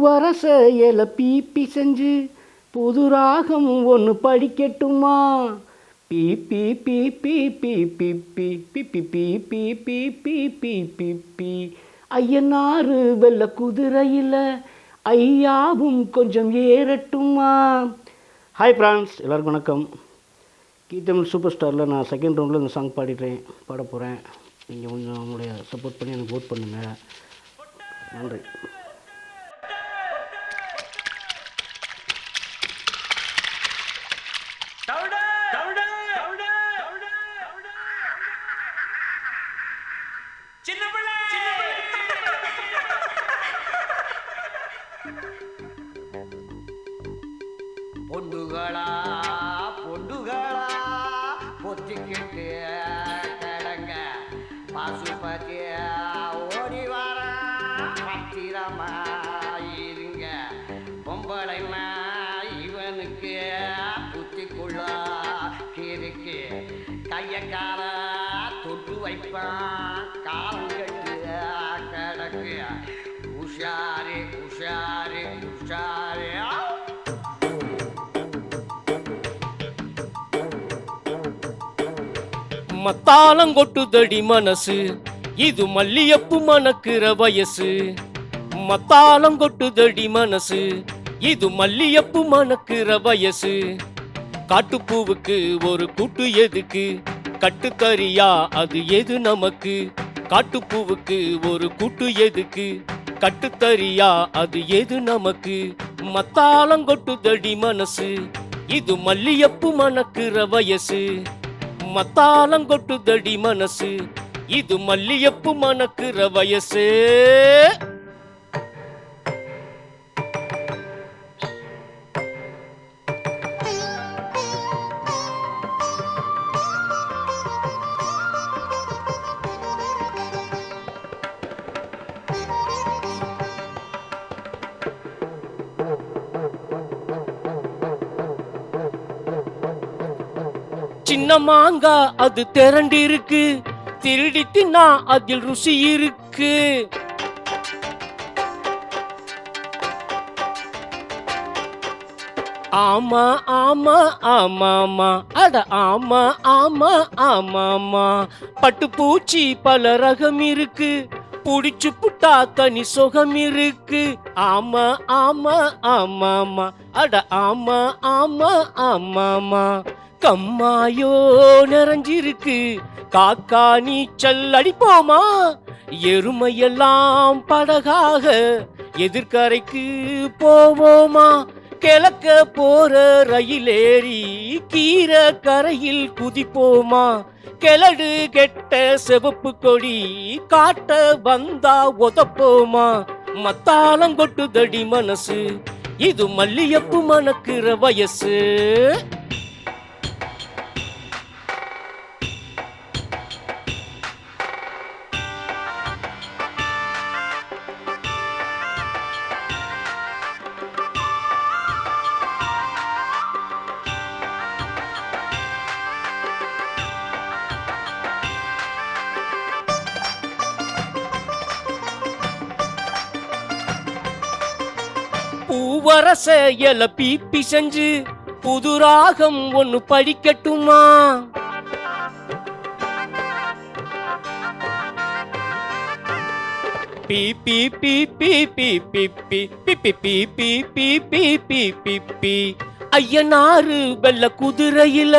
பூவரச இல பீப்பி செஞ்சு புது ராகம் ஒன்று படிக்கட்டுமா பீ பி பி பி பி பி பி பி பி பி பி பி பி பீ பீ பீ ஐயனாறு வெள்ள குதிரையில் ஐயாவும் கொஞ்சம் ஏறட்டுமா ஹாய் ஃப்ரான்ஸ் எல்லாருக்கும் வணக்கம் கீதமிழ் சூப்பர் ஸ்டாரில் நான் செகண்ட் ரவுண்டில் இந்த சாங் பாடிட்டேன் பாட போகிறேன் நீங்கள் கொஞ்சம் உங்களுடைய சப்போர்ட் பண்ணி எனக்கு ஓட் பண்ணுங்கள் நன்றி சின்ன பிள்ளை! பொண்டுகளா பொண்டுகளா பொத்திக்கிட்டு கிடங்க. பசுபதி ஓடி வர பத்திரமா இருங்க பொம்பளைமா இவனுக்கு புத்திக்குள்ள கிறுக்கு கைய வைப்பான் காலம் கட்டு கிடக்கு உஷாரு உஷாரு உஷாரு. மத்தாளங்கொட்டுதடி மனசு இது மல்லியப்பு மணக்கிற வயசு. மத்தாளங்கொட்டுதடி மனசு இது மல்லியப்பு மணக்கிற வயசு. காட்டுப்பூவுக்கு ஒரு கூட்டு எதுக்கு? கட்டுத்தறியா அது எது நமக்கு? காட்டுப்பூவுக்கு ஒரு கூட்டு எதுக்கு? கட்டுத்தறியா அது எது நமக்கு? மத்தாளங்கொட்டுதடி மனசு. இது மல்லியப்பு மணக்குற வயசு. மத்தாளங்கொட்டுதடி மனசு. இது மல்லியப்பு மணக்குற வயசு. சின்ன மாங்கா அது திரண்டு இருக்கு திருடி தின்னா அதில் ருசி இருக்கு. ஆமா ஆமா ஆமாமா அட ஆமா ஆமா ஆமாமா பட்டு பூச்சி பல ரகம் இருக்கு. புடிச்சு புட்டா தனி சுகம் இருக்கு. ஆமா ஆமா ஆமாமா அட ஆமா ஆமா ஆமாமா கம்மாயோ நிறைஞ்சிருக்கு. காக்கா நீச்சல் அடிப்போமா? எருமையெல்லாம் படகாக எதிர்கரைக்கு போவோமா? கிழக்க போற ரயிலேறி கீரை கரையில் குதிப்போமா? கிழடு கெட்ட சிவப்பு கொடி காட்ட வந்தா உதப்போமா மத்தாளம் கொட்டுதடி மனசு இது மல்லியப்பு மணக்கிற வயசு. பூவரச இல பீப்பி செஞ்சு புது ராகம் ஒன்னு படிக்கட்டுமா பி பி பி பி பி பி பி பி பி பி பி பி பி பி பி பி ஐயனாரு வெள்ள குதிரையில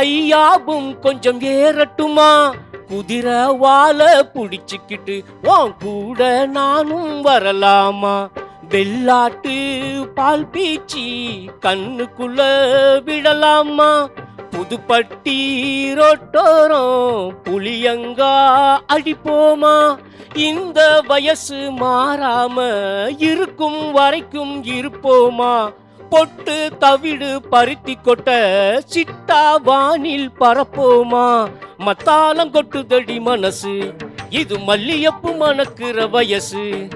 ஐயாவும் கொஞ்சம் ஏறட்டுமா குதிரை வாழ புடிச்சுக்கிட்டு உன் கூட நானும் வரலாமா வெள்ளாட்டு பால் பீச்சி கண்ணுக்குள்ள விடலாமா? புதுப்பட்டி ரோட்டோரம் புளியங்கா அடிப்போமா? இந்த வயசு மாறாம இருக்கும் வரைக்கும் இருப்போமா? பொட்டு தவிடு பருத்தி கொட்ட சிட்டா வானில் பரப்போமா மத்தாளம் கொட்டுதடி மனசு இது மல்லியப்பு மணக்கிற வயசு.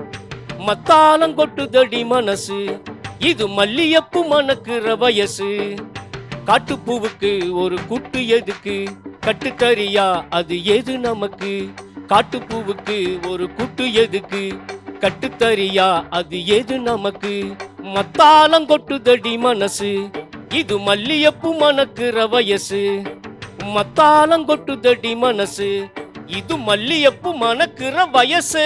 மத்தாலம் கொட்டுதடி மனசு. இது மல்லியப்பு மணக்குற வயசு. காட்டுப்பூவுக்கு ஒரு குட்டு எதுக்கு? கட்டுத்தறியா அது எது நமக்கு? காட்டுப்பூவுக்கு ஒரு குட்டு எதுக்கு? கட்டுத்தறியா அது எது நமக்கு? மத்தாலம் கொட்டுதடி மனசு. இது மல்லியப்பு மணக்குற வயசு. மத்தாலம் கொட்டுதடி மனசு. இது மல்லியப்பு மணக்குற வயசு.